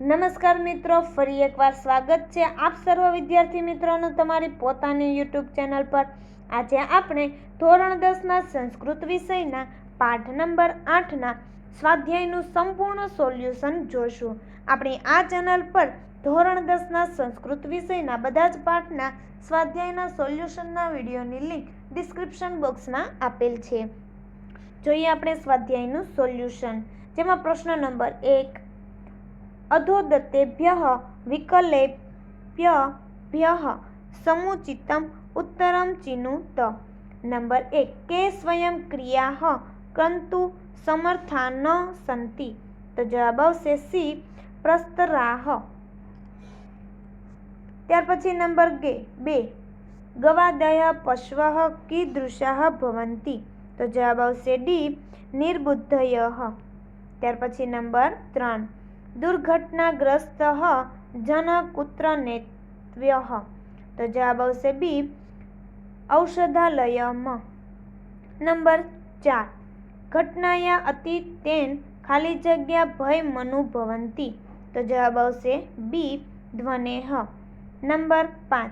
નમસ્કાર મિત્રો, ફરી એકવાર સ્વાગત છે આપ સર્વ વિદ્યાર્થી મિત્રોનું તમારી પોતાની યુટ્યુબ ચેનલ પર. આજે આપણે ધોરણ દસના સંસ્કૃત વિષયના પાઠ નંબર આઠના સ્વાધ્યાયનું સંપૂર્ણ સોલ્યુશન જોશું. આપણી આ ચેનલ પર ધોરણ દસના સંસ્કૃત વિષયના બધા જ પાઠના સ્વાધ્યાયના સોલ્યુશનના વિડીયોની લિંક ડિસ્ક્રિપ્શન બોક્સમાં આપેલ છે. જોઈએ આપણે સ્વાધ્યાયનું સોલ્યુશન. જેમાં પ્રશ્ન નંબર એક અધોદત્તેભ્ય વિકલેભ્ય સમુચિતમ ઉત્તરમ ચિનુત નંબર એક કે સ્વયં ક્રિયા કંતુ સમર્થા ન સંતિ તો જવાબ આવશે સી પ્રસ્તરાહ ત્યાર પછી નંબર ગે બે ગવાદય પશ્વ કીદૃશા ભવંતી તો જવાબ આવશે ડી નિર્બુદ્ધય ત્યાર પછી નંબર ત્રણ દુર્ઘટનાગ્રસ્ત જનકુત્ર નેત્વ્ય તો જવાબ આવશે બી, ઔષધાલયમ. નંબર ચાર, ઘટનાયા અતિતેન ખાલી જગ્યા ભય મનુભવંતી તો જવાબ આવશે બી, ધ્વનેહ. નંબર પાંચ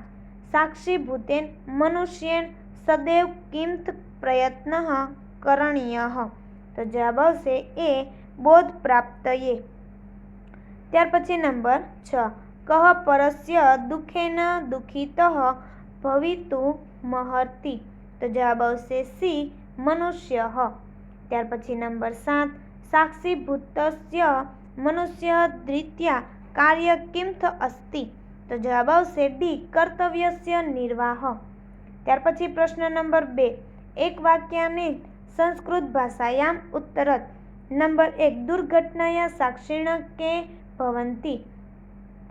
સાક્ષીભૂતેન મનુષ્યેન સદૈવ કિંત પ્રયત્ન કરણીય. તો જવાબ આવશે એ, બોધ પ્રાપ્તયે. ત્યાર પછી નંબર છ. કહ પરસ્ય દુઃખેન દુઃખિત ભવિતુ મહર્તિ. તો જવાબ આવશે સી, મનુષ્ય. ત્યાર પછી નંબર સાત. સાક્ષીભૂતસ્ય મનુષ્ય ધૃત્યા કાર્ય કિમથ અસ્તિ? તો જવાબ આવશે ડી, કર્તવ્યસ્ય નિર્વાહ. ત્યાર પછી પ્રશ્ન નંબર બે. એક વાક્યાને સંસ્કૃત ભાષાયામ ઉત્તરત. નંબર એક, દુર્ઘટનાયા સાક્ષીણ કે ભવંતી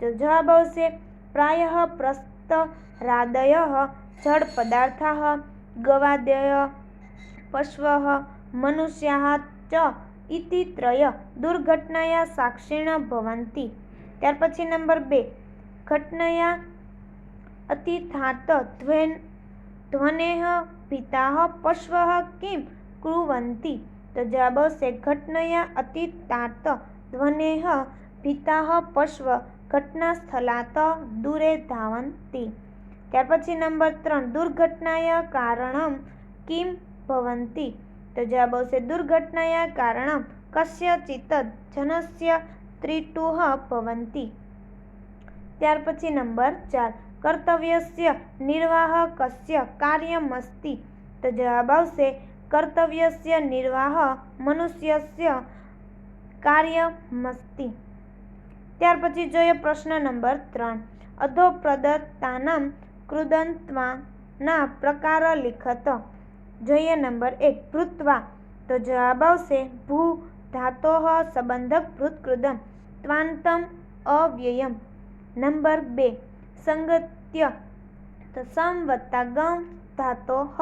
તો જવાબ આવશે પ્રાય પ્રસ્તરાદય જળ પદાર્થા ગવાદય પશ્વ મનુષ્યા ચ ઇતિ ત્રય દુર્ઘટનાયા સાક્ષીણ ભવંતિ ત્યાર પછી નંબર બે, ઘટનયા અતિથાત ધ્વેન, ધ્વનેહ પિતા પશ્વ કિમ કુવંતી તો જવાબ આવશે, ઘટનયા અતિતાત ધ્વનેહ પિતા પશ્વ ઘટના સ્થલાત દૂરે ધાવંતી. ત્યાર પછી નંબર ત્રણ, દુર્ઘટનાય કારણમ કિમ ભવંતી? તો જવાબ આવશે, દુર્ઘટનાય કારણમ કસ્યચિત જનસ્ય ત્રિટુહ ભવંતી. ત્યાર પછી નંબર ચાર, કર્તવ્યસ્ય નિર્વાહ કસ્ય કાર્યમસ્તિ? તો જવાબ આવશે, કર્તવ્યસ્ય નિર્વાહ મનુષ્યસ્ય કાર્યમસ્તિ. ત્યાર પછી જોઈએ પ્રશ્ન નંબર ત્રણ. અધોપ્રદત્તાનામ કૃદંતવાના પ્રકાર લિખત. જોઈએ નંબર એક ભૃત્વા તો જવાબ આવશે ભૂ ધાતો સંબંધક ભૃતકૃદન ત્વાંતમ અવ્યયમ. નંબર બે, સંગત્ય. તો સમ વત્તા ગમ ધાતો હ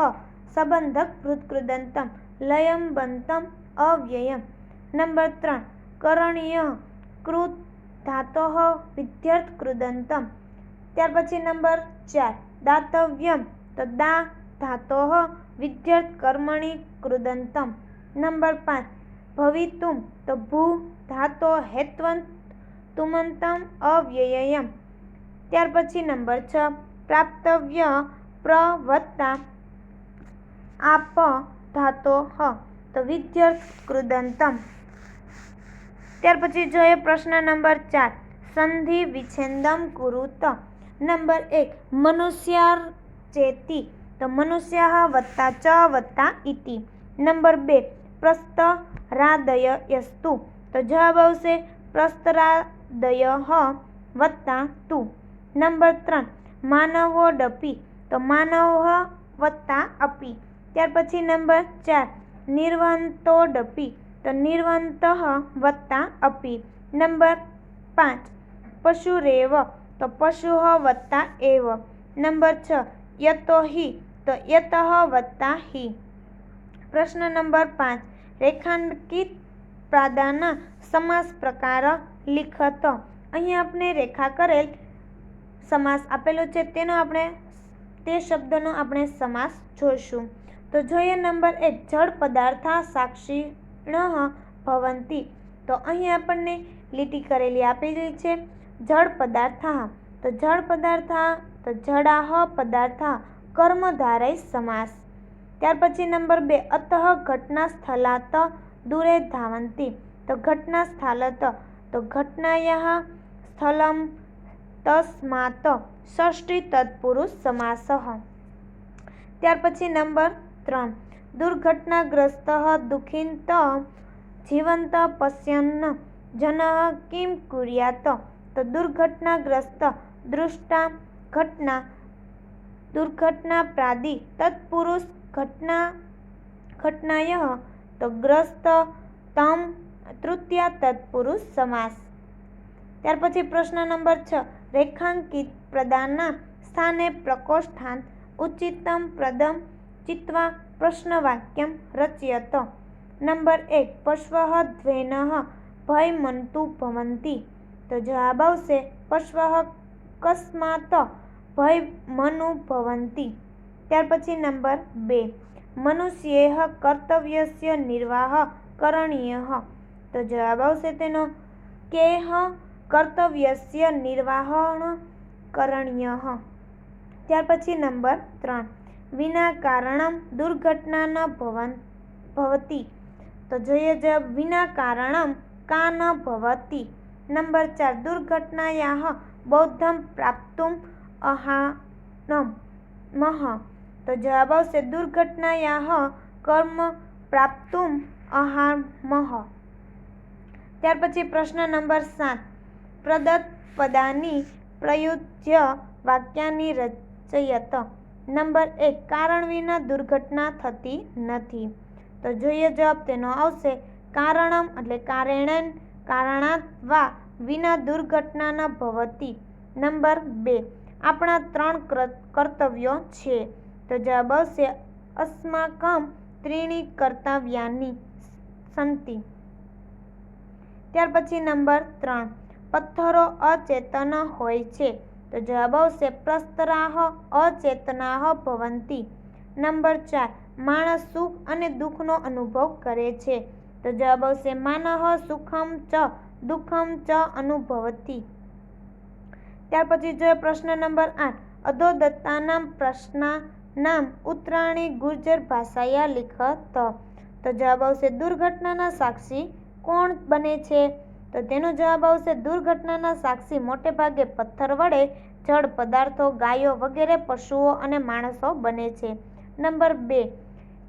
સંબંધક ભૃતકૃદંતમ લયંબંતમ અવ્યયમ. નંબર ત્રણ, કરણીય કૃત ધાતો વિદ્યર્થ કૃદંતમ ત્યાર પછી નંબર ચાર, દાતવ્યમ. તો દા ધાતો વિદ્યર્થ કર્મણી કૃદંતમ. નંબર પાંચ, ભવિતુમ. તો ભૂ ધાતો હેત્વંત તુમંતમ અવ્યયમ. ત્યાર પછી નંબર છ, પ્રાપ્તવ્ય પ્રવત્તા આપ ધાતો. હ તો વિદ્યર્થ કૃદંતમ ત્યાર પછી જોઈએ પ્રશ્ન નંબર ચાર. સંધિ વિચ્છેદમ કુરુત. નંબર એક, મનુષ્યાર ચેતી. તો મનુષ્ય વત્તા ચ વત્તા ઇતિ. નંબર બે પ્રસ્તરાદય યસ્તુ. તો જવાબ આવશે પ્રસ્તરાદય વત્તા તુ. નંબર ત્રણ, માનવો ડપી. તો માનવ વત્તા અપી. ત્યાર પછી નંબર ચાર, નિર્વંતો ડપી. તો નિર્વંત વત્તા અપી. નંબર પાંચ. પશુરેવ તો પશુહ વત્તા એવ. નંબર છ. યતો હિ. તો યતઃ વત્તા હિ. પ્રશ્ન નંબર પાંચ. રેખાંકિત પ્રાદાના સમાસ પ્રકાર લિખત. અહીં આપણે રેખા કરેલ સમાસ આપેલો છે, તેનો આપણે તે શબ્દનો આપણે સમાસ જોઈશું. તો જોઈએ નંબર એક. જળ પદાર્થા સાક્ષીણ ભવંતી. તો અહીં આપણને લીટી કરેલી આપેલી છે. જળ પદાર્થ. તો જળ પદાર્થ, તો જડાહ પદાર્થા, કર્મધારય સમાસ. ત્યાર પછી નંબર બે, અતઃ ઘટના સ્થલાત દૂરે ધાવંતી. તો ઘટના સ્થાલત તો ઘટનાયા સ્થલમ તસ્માત ષષ્ઠી તત્પુરુષ સમાસ. ત્યાર પછી નંબર ત્રણ દુર્ઘટનાગ્રસ્ત દુઃખિત જીવંત પશ્યન જન કિમ કુર્યાત. તો દુર્ઘટનાગ્રસ્ત દૃષ્ટા ઘટના, દુર્ઘટના પ્રાદી તત્પુરુષ ઘટના, ઘટનાય, તો ગ્રસ્ત તમ તૃતીયા તત્પુરુષ સમાસ. ત્યાર પછી પ્રશ્ન નંબર છ, રેખાંકિત પ્રદાનના સ્થાને પ્રકોષ્ઠાંત ઉચિતમ પ્રદમ ચિત્વા પ્રશ્નવાક્યમ રચયત નંબર એક પશ્વ દ્વેન ભયમંતુ ભવંતી તો જવાબ આવશે પશ્વ કસ્માત ભયમનુ ભવંતી ત્યાર પછી નંબર બે મનુષ્ય કર્તવ્યસ્ય નિર્વાહ કરણીય તો જવાબ આવશે તેનો કેહ કર્તવ્યસ્ય નિર્વાહણ કરણીય ત્યાર પછી નંબર ત્રણ વિના કારણમ દુર્ઘટના ન ભવન, ભવતી. તો જોઈએ જવાબ, વિના કારણમ કા ન ભવતી. નંબર ચાર, દુર્ઘટનાયાહ બૌદ્ધમ પ્રાપ્તુમ અહાનમ મહ. તો જવાબ આવશે, દુર્ઘટનાયાહ કર્મ પ્રાપ્તુમ અહામહ ત્યાર પછી પ્રશ્ન નંબર સાત, પ્રદત્ત પદાની પ્રયુજ્ય વાક્યાની રચયત. નંબર એક, કારણ વિના દુર્ઘટના થતી નથી. તો જોઈએ જવાબ તેનો આવશે, કારણમ એટલે કારેણન કારણાત વા વિના દુર્ઘટનાના ભવતી. નંબર બે, આપણા ત્રણ કર્તવ્યો છે. તો જવાબ આવશે, અસ્માકમ ત્રીણી કર્તવ્યાની સંતિ. ત્યાર પછી નંબર ત્રણ, પથ્થરો અચેતન હોય છે. તો જવાબ પ્રસ્તરાહ અચેતનાહ ભવંતી. નંબર ચાર, માણસ સુખ અને દુઃખનો અનુભવ કરે છે. તો જવાબ માનહ સુખમ ચ, દુઃખમ ચ અનુભવતી. ત્યાર પછી જોઈએ પ્રશ્ન નંબર આઠ, અધોદત્તાનામ પ્રશ્ના નામ ઉત્તરાણી ગુર્જર ભાષાયા લિખત. તો જવાબ આવશે, દુર્ઘટનાના સાક્ષી કોણ બને છે? તો તેનો જવાબ આવશે, દુર્ઘટનાના સાક્ષી મોટે ભાગે પથ્થર વડે જળ પદાર્થો, ગાયો વગેરે, પશુઓ અને માણસો બને છે. નંબર બે,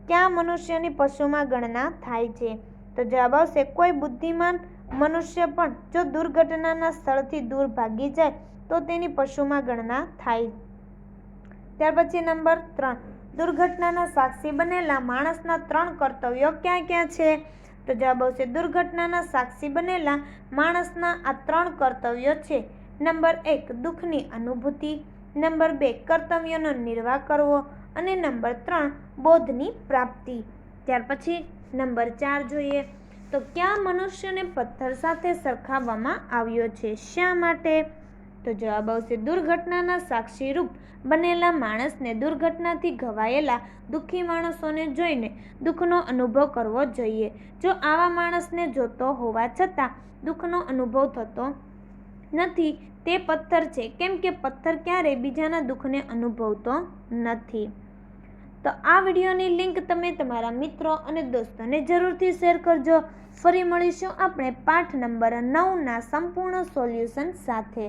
ક્યાં મનુષ્યની પશુમાં ગણના થાય છે? તો જવાબ આવશે, કોઈ બુદ્ધિમાન મનુષ્ય પણ જો દુર્ઘટનાના સ્થળથી દૂર ભાગી જાય, તો તેની પશુમાં ગણના થાય. ત્યાર પછી નંબર ત્રણ, દુર્ઘટનાના સાક્ષી બનેલા માણસના ત્રણ કર્તવ્યો ક્યાં ક્યાં છે? જવાબ આવશે દુર્ઘટનાના સાક્ષી બનેલા માણસના આ ત્રણ કર્તવ્યો છે. નંબર એક, દુઃખની અનુભૂતિ. નંબર બે, કર્તવ્યનો નિર્વાહ કરવો. અને નંબર ત્રણ, બોધની પ્રાપ્તિ. ત્યાર પછી નંબર ચાર જોઈએ. તો ક્યાં મનુષ્યને પથ્થર સાથે સરખાવવામાં આવ્યો છે? શા માટે? તો જવાબ આવશે, દુર્ઘટનાના સાક્ષીરૂપ બનેલા માણસને દુર્ઘટનાથી ઘવાયેલા દુઃખી માણસોને જોઈને દુઃખનો અનુભવ કરવો જોઈએ. જો આવા માણસને જોતો હોવા છતાં દુઃખનો અનુભવ થતો નથી, તે પથ્થર છે. કેમ કે પથ્થર ક્યારેય બીજાના દુઃખને અનુભવતો નથી. તો આ વિડીયોની લિંક તમે તમારા મિત્રો અને દોસ્તોને જરૂરથી શેર કરજો. ફરી મળીશું આપણે પાઠ નંબર નવના સંપૂર્ણ સોલ્યુશન સાથે.